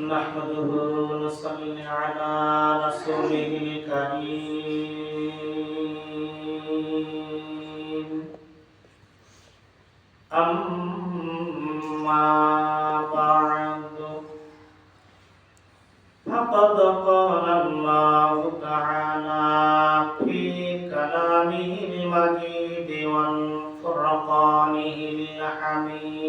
نحمده ونصلي على رسوله الكريم أما بعد فقد قال الله تعالى في كلامه المجيد والفرقانه الحميد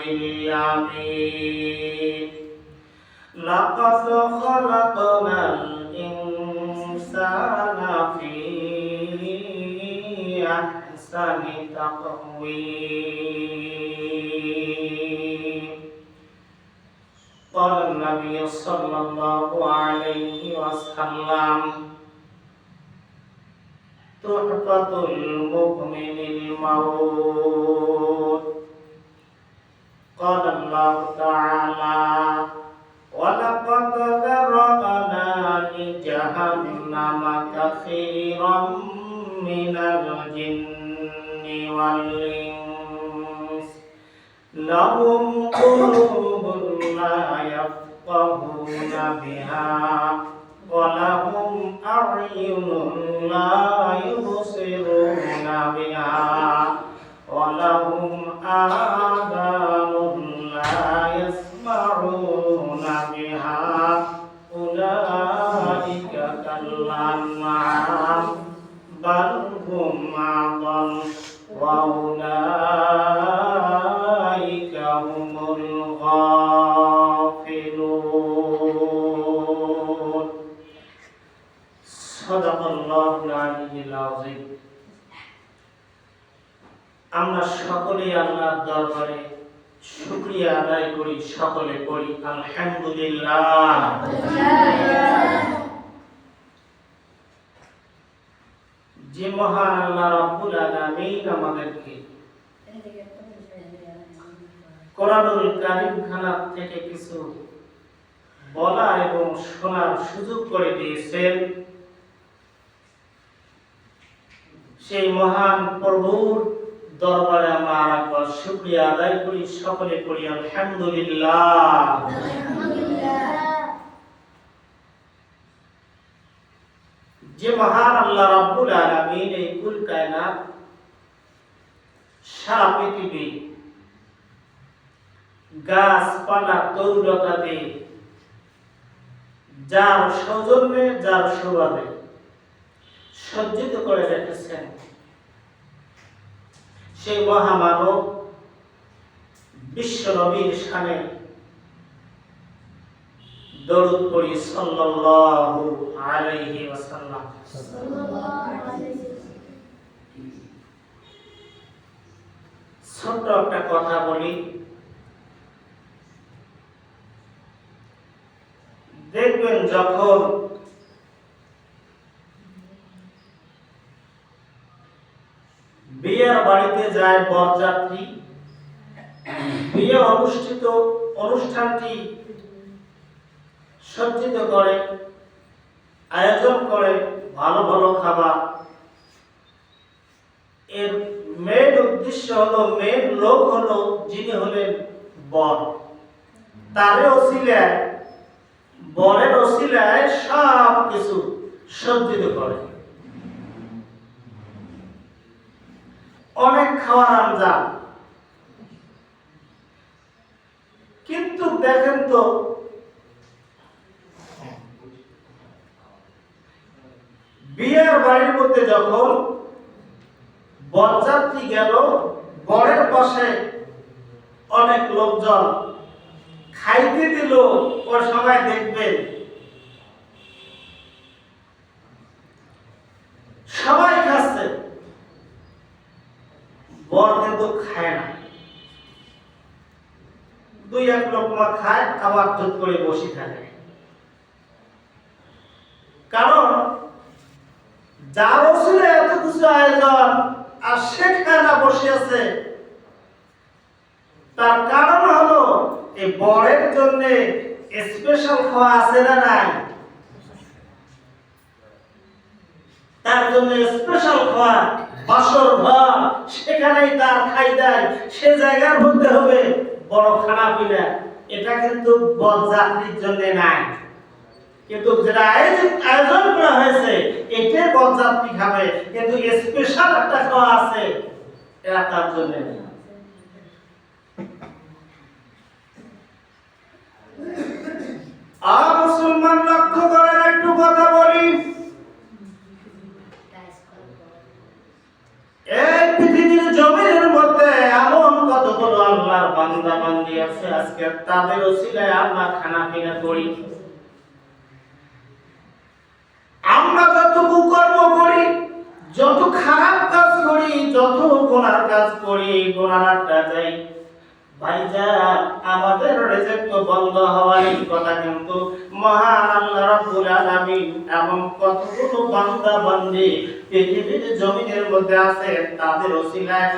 البلد اليمين لقد خلقنا الإنسان في أحسن تقويم قال النبي صلى الله عليه وسلم تحفة المؤمن الموت قال الله تعالى ولقد ذرأنا لجهنم كثيرا من الجن والإنس لهم قلوب لا يفقهون بها ولهم أعين لا يبصرون بها ولهم آذان আমরা সকলেই আল্লাহর দরবারে শুকরিয়া আদায় করি, সকলে করি আলহামদুলিল্লাহ। যে মহান আল্লাহ রাব্বুল আলামিন আমাদেরকে কোরআনুল কারীম খানা থেকে কিছু বলা এবং শোনার সুযোগ করে দিয়েছেন। সেই মহান প্রভুর দরবারে আমরা আরেকবার শুকরিয়া আদায় করি, সকলে করি, আলহামদুলিল্লাহ। যে মহান আল্লাহ রাব্বুল আলামিন এই কুল কায়নাত সারা পৃথিবী গাছপালা তরুলতা দিয়ে যার সৌজন্যে, যার সৌভাবে সজ্জিত করে রেখেছেন। সেই মহামানব বিশ্ব নবীর সামনে দরুদ পড়ি সাল্লাল্লাহু আলাইহি ওয়াসাল্লাম। ছোট্ট একটা কথা বলি। দেখবেন যখন বিয়ের বাড়িতে যায় বরযাত্রী বিয়ে অনুষ্ঠিত অনুষ্ঠানটি সজ্জিত করে, আয়োজন করে ভালো ভালো খাবার। এর মেন উদ্দেশ্য হলো মেন লোক হলো যিনি হলেন বর। তারে অসিলায় বরের অসিলায় সব কিছু সজ্জিত করে। অনেক খাওয়ার আঞ্জাম। কিন্তু দেখেন তো, বিয়ের বাড়ির মধ্যে যখন বরযাত্রী গেল, বরের পাশে অনেক লোকজন খাইতে দিল ও সবাই দেখবেন কিন্তু খায় না। দুই এক লোকমা খায়, আবার চুপ করে বসে থাকে। কারণ যার এত কিছু আয়োজন, আর সেখানে বসে আছে। তার কারণ হলো, এই বরের জন্য স্পেশাল খাওয়া আছে না নাই? তার জন্য স্পেশাল খাওয়া বাসর ঘর, সেখানেই তার খাই দেয়। সে জায়গার মধ্যে হবে বড় খানা পিনা। এটা কিন্তু বরযাত্রীর জন্য নাই। কিন্তু যেটা আয়োজন করা হয়েছে, এটাই বরযাত্রী খাবে। কিন্তু স্পেশাল একটা খাওয়া আছে তার জন্য আর মুসলমান লক্ষ্য করেন, একটু কথা বলি। তাদের ওসিলায় আমরা খানা পিনা করি। আমরা যত কুকর্ম করি, যত খারাপ কাজ করি, যত গোনার কাজ করি গোনারটা যাই ভাইজান আমাদের রেজেক্ট তো বন্ধ হওয়ার কথা কিন্তু মহান আল্লাহ রাব্বুল আলামিন এমন কতগুলো বান্দা বান্দি পৃথিবীর জমিনের মধ্যে আছে তাদের ওসিলায়